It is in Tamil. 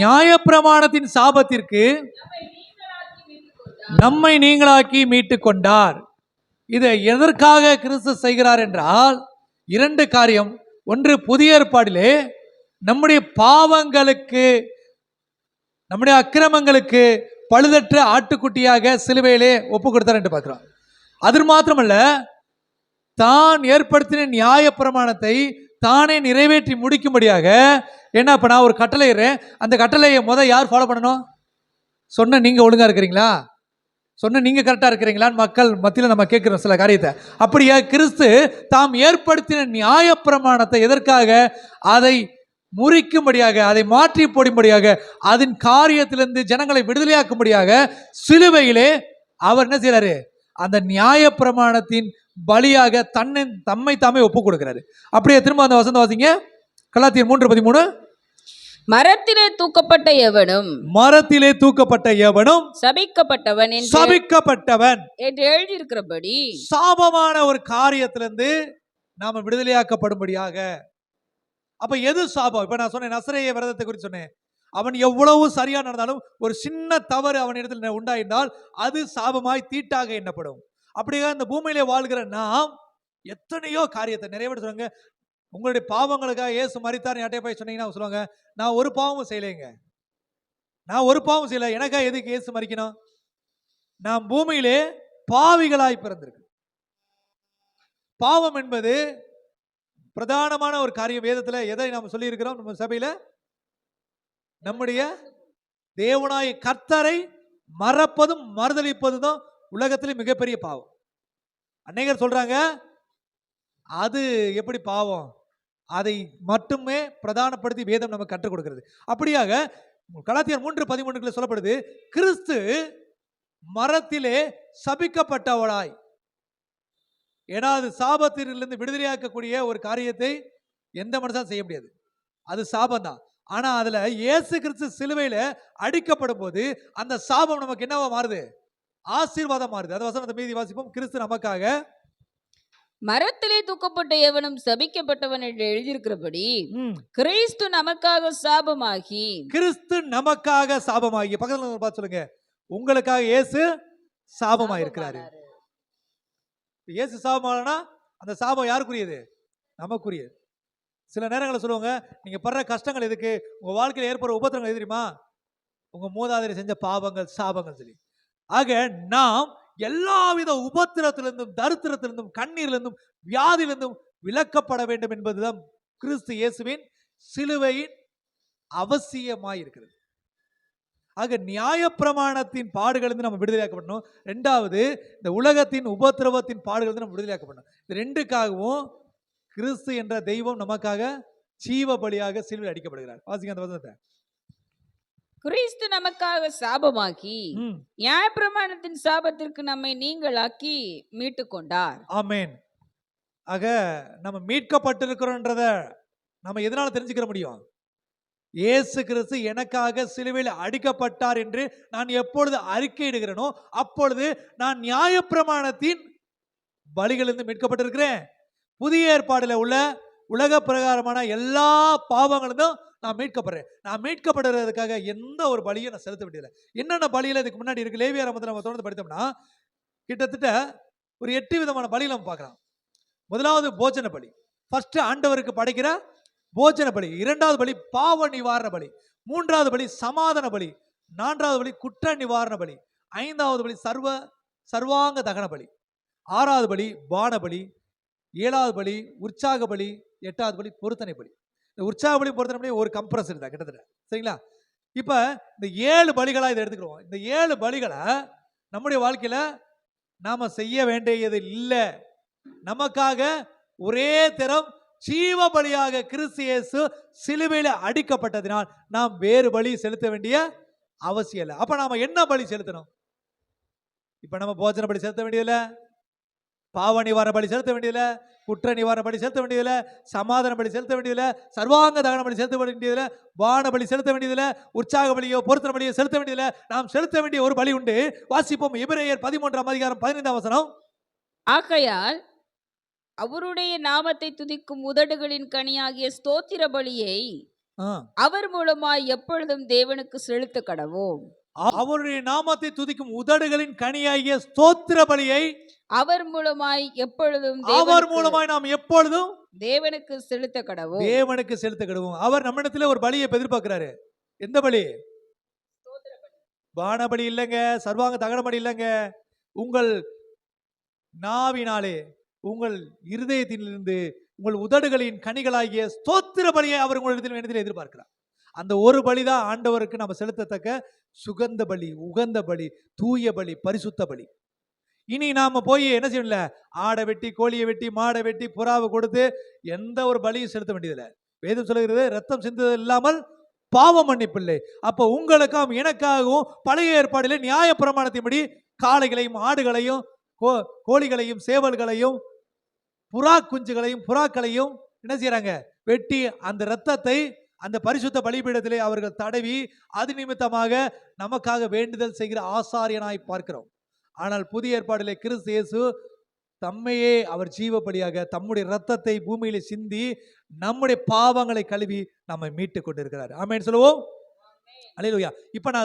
நியாயப்பிரமாணத்தின் சாபத்திற்கு நம்மை நீங்களாக்கி மீட்டு கொண்டார் இதை எதற்காக கிறிஸ்து செய்கிறார் என்றால் இரண்டு காரியம். ஒன்று புதிய ஏற்பாடிலே நம்முடைய பாவங்களுக்கு நம்முடைய அக்கிரமங்களுக்கு பழுதற்ற ஆட்டுக்குட்டியாக சிலுவையிலே ஒப்பு கொடுத்தார் என்று பார்க்கிறோம். அது மாத்திரமல்ல தான் ஏற்படுத்தின நியாய பிரமாணத்தை தானே நிறைவேற்றி முடிக்கும்படியாக என்ன இப்போ நான் ஒரு கட்டளை அந்த கட்டளையை முதல் யார் ஃபாலோ பண்ணணும்? சொன்ன நீங்கள் ஒழுங்காக இருக்கிறீங்களா? சொன்ன நீங்கள் கரெக்டாக இருக்கிறீங்களான்னு மக்கள் மத்தியில் நம்ம கேட்குறோம் சில காரியத்தை. அப்படியே கிறிஸ்து தாம் ஏற்படுத்தின நியாய பிரமாணத்தை எதற்காக? அதை முறிக்கும்படியாக அதை மாற்றி போடும்படியாக அதன் காரியத்திலிருந்து ஜனங்களை விடுதலையாக்கும்படியாக சிலுவையிலே அவர் என்ன செய்கிறாரு அந்த நியாய பிரமாணத்தின் பலியாக தன்னை தம்மை தாமே ஒப்பு கொடுக்கிறாரு அப்படியே திரும்ப அந்த வசந்த வாசிங்க. கலாத்தியர் மூன்று பதிமூணு. மரத்திலே தூக்கப்பட்ட எவனும் மரத்திலே தூக்கப்பட்ட எவனும் சபிக்கப்பட்டவன் என்று சபிக்கப்பட்டவன். என்று எழுதியிருக்கிறபடி சாபமான ஒரு காரியத்திலிருந்து நாம விடுதலையாக்கப்படும்படியாக. அப்ப எது சாபம்? இப்ப நான் சொன்னேன் நசரேய விரதத்தை குறித்து சொன்னேன். அவன் எவ்வளவு சரியாக நடந்தாலும் ஒரு சின்ன தவறு அவனிடத்தில் உண்டாயிருந்தால் அது சாபமாய் தீட்டாக எண்ணப்படும். அப்படியே இந்த பூமியிலே வாழ்கிற நாம் எத்தனையோ காரியத்தை நிறைய பேர் உங்களுடைய பாவங்களுக்காக ஏசு மறித்தார் யார்ட்டே போய் சொன்னீங்கன்னா சொல்லுவாங்க நான் ஒரு பாவமும் செய்யலைங்க. நான் ஒரு பாவம் செய்யல. எனக்காக எதுக்கு ஏசு மறிக்கணும் நான் பூமியிலே பாவிகளாய் பிறந்திருக்கு பாவம் என்பது பிரதானமான ஒரு காரியம். வேதத்தில் எதை நாம் சொல்லியிருக்கிறோம்? நம்ம சபையில் நம்முடைய தேவனாய கர்த்தரை மறப்பதும் மறுதளிப்பது தான் உலகத்திலே மிகப்பெரிய பாவம். அநேகர் சொல்றாங்க அது எப்படி பாவம்? அதை மட்டுமே பிரதானப்படுத்தி வேதம் நமக்கு கற்றுக் கொடுக்கிறது. அப்படியாக கலாத்தியர் மூன்று பதிமூன்றுல சொல்லப்படுது கிறிஸ்து மரத்திலே சபிக்கப்பட்டவளாய். ஏன்னா அது சாபத்திலிருந்து விடுதலையாக்கக்கூடிய ஒரு காரியத்தை எந்த மனுஷன் செய்ய முடியாது. அது சாபம் தான் ஆனா அதுல இயேசு கிறிஸ்து சிலுவையில அடிக்கப்படும் போது அந்த சாபம் நமக்கு என்னவா மாறுது? ஆசீர்வாதம் மாறுது. அது வசனத்தை மீதி வாசிப்போம். கிறிஸ்து நமக்காக மரத்திலே தூக்கப்பட்ட எவனும் சபிக்கப்பட்டவன் என்று எழுதியிருக்கிறபடி கிறிஸ்து நமக்காக சாபமாகி கிறிஸ்து நமக்காக சாபமாகி. பக்கத்துல பார்த்து சொல்லுங்க. உங்களுக்காக இயேசு சாபமா இருக்கிறாரு இயேசு சாபமானா அந்த சாபம் யாருக்குரியது? நமக்குரியது. சில நேரங்களில் சொல்லுவாங்க நீங்கள் படுற கஷ்டங்கள் எதுக்கு? உங்கள் வாழ்க்கையில் ஏற்படுற உபத்திரங்கள் எது தெரியுமா? உங்கள் மூதாதையர் செஞ்ச பாவங்கள் சாபங்கள் சொல்லி. ஆக நாம் எல்லாவித உபத்திரத்திலிருந்தும் தரித்திரத்திலிருந்தும் கண்ணீர்லேருந்தும் வியாதியிலிருந்தும் விலக்கப்பட வேண்டும் என்பதுதான் கிறிஸ்து இயேசுவின் சிலுவையின் அவசியமாய் இருக்கிறது ஆக நியாயப்பிரமாணத்தின் பாடுகளிலிருந்து நம்ம விடுதலையாக்கப்படணும். ரெண்டாவது இந்த உலகத்தின் உபத்திரவத்தின் பாடுகளிலிருந்து நம்ம விடுதலையாக்கப்படணும். இது ரெண்டுக்காகவும் கிறிஸ்து என்ற தெய்வம் நமக்காக ஜீவ பலியாக சிலுவையில் அடிக்கப்படுகிறார். வாசிங்க அந்த வசனத்தை. கிறிஸ்து நமக்காக சாபமாகி ம், நியாயப்பிரமாணத்தின் சாபத்திற்கு நம்மை நீங்களாக்கி மீட்டு கொண்டார் ஆமென். ஆக நம்ம மீட்கப்பட்டிருக்கிறோன்றத நம்ம எதனால தெரிஞ்சுக்கிற முடியும்? இயேசு கிறிஸ்து எனக்காக சிலுவையில் அடிக்கப்பட்டார் என்று நான் எப்பொழுது அறிக்கையிடுகிறேனோ அப்பொழுது நான் நியாயப்பிரமாணத்தின் பலிகளிலிருந்து மீட்கப்பட்டிருக்கிறேன். புதிய ஏற்பாடில் உள்ள உலக பிரகாரமான எல்லா பாவங்களும் நான் மீட்கப்படுறேன். நான் மீட்கப்படுறதுக்காக எந்த ஒரு பலியும் நான் செலுத்த வேண்டியதில்லை. என்னென்ன பலியில் இதுக்கு முன்னாடி இருக்கு? லேவியார் மதத்தில் நம்ம தொடர்ந்து படித்தோம்னா கிட்டத்தட்ட ஒரு எட்டு விதமான பலியில் நம்ம பார்க்கலாம். முதலாவது போஜன பலி. ஃபர்ஸ்ட் ஆண்டவருக்கு படைக்கிற போஜன பலி. இரண்டாவது பலி பாவ நிவாரண பலி. மூன்றாவது பலி சமாதான பலி. நான்காவது பலி குற்ற நிவாரண பலி. ஐந்தாவது பலி சர்வ சர்வாங்க தகன பலி. ஆறாவது பலி பான பலி. ஏழாவது பலி உற்சாக பலி எட்டாவது பலி பொருத்தனை பலி. இந்த உற்சாக பலி பொருத்தனை பலி ஒரு கம்ப்ரஸ் தான் கிட்டத்தட்ட. சரிங்களா? இப்போ இந்த ஏழு பலிகளாக இதை எடுத்துக்கிறோம். இந்த ஏழு பலிகளை நம்முடைய வாழ்க்கையில நாம செய்ய வேண்டியது இல்லை. நமக்காக ஒரே தரம் ஜீவ பலியாக கிறிஸ்தியேசு சிலுவையில் சிலுவையில அடிக்கப்பட்டதினால் நாம் வேறு பலி செலுத்த வேண்டிய அவசியம் இல்லை. அப்ப நாம என்ன பலி செலுத்தணும்? இப்ப நம்ம போஜன பலி செலுத்த வேண்டியதில்லை பாவ நிவாரண பலி செலுத்த வேண்டியதில்லை குற்ற நிவாரண பலி செலுத்த வேண்டியதில்லை சமாதான பலி செலுத்த வேண்டியதில்லை சர்வாங்க தகன பலி செலுத்த வேண்டியதில்லை வான பலி செலுத்த வேண்டியதில்லை உற்சாக பலியோ பொருத்தன பலியோ செலுத்த வேண்டியதில்லை. நாம் செலுத்த வேண்டிய ஒரு பலி உண்டு. வாசிப்போம் எபிரேயர் பதிமூன்றாம் அதிகாரம் பதினைந்தாம் வசனம். ஆகையால் அவருடைய நாமத்தை துதிக்கும் உதடுகளின் கனியாகிய ஸ்தோத்திர பலியை. அவர் மூலமாய் எப்பொழுதும் தேவனுக்கு செலுத்த கடவோம். அவருடைய நாமத்தை துதிக்கும் உதடுகளின் கனியாகிய ஸ்தோத்திர பலியை அவர் மூலமாய் எப்பொழுதும் அவர் மூலமாய் நாம் எப்பொழுதும் தேவனுக்கு செலுத்த கடவோம் தேவனுக்கு செலுத்த கிடுவோம் அவர் நம்மிடத்துல ஒரு பலியை எதிர்பார்க்கிறாரு. எந்த பலி? பானபலி இல்லைங்க சர்வாங்க தகனபலி இல்லைங்க. உங்கள் நாவினாலே உங்கள் இருதயத்திலிருந்து உங்கள் உதடுகளின் கனிகளாகிய ஸ்தோத்திர பலியை அவர் உங்களிடத்தில் எதிர்பார்க்கிறார். அந்த ஒரு பலி தான் ஆண்டவருக்கு நம்ம செலுத்தத்தக்க சுகந்த பலி உகந்த பலி தூய பலி பரிசுத்த பலி. இனி நாம் போய் என்ன செய்யல ஆடை வெட்டி கோழியை வெட்டி மாடை வெட்டி புறாவை கொடுத்து எந்த ஒரு பலியும் செலுத்த வேண்டியதில்லை. வேதம் சொல்லுகிறது ரத்தம் சிந்தது இல்லாமல் பாவம் மன்னிப்பில்லை. அப்போ உங்களுக்கும் எனக்காகவும் பழைய ஏற்பாடிலே நியாய பிரமாணத்தின்படி காளைகளையும் ஆடுகளையும் கோ- கோழிகளையும் சேவல்களையும் புறா குஞ்சுகளையும் புறாக்களையும் என்ன செய்கிறாங்க வெட்டி அந்த இரத்தத்தை அந்த பரிசுத்த பலிபீடத்திலே அவர்கள் தடவி அது நிமித்தமாக நமக்காக வேண்டுதல் செய்கிற ஆசாரியனாய் பார்க்கிறோம். ஆனால் புதிய ஏற்பாடிலே கிறிஸ்து இயேசு தம்மையே அவர் ஜீவபலியாக தம்முடைய இரத்தத்தை பூமியிலே சிந்தி நம்முடைய பாவங்களை கழுவி நம்மை மீட்டு கொண்டிருக்கிறார். ஆமென். சொல்லுவோம். அல்லேலூயா இப்ப நான்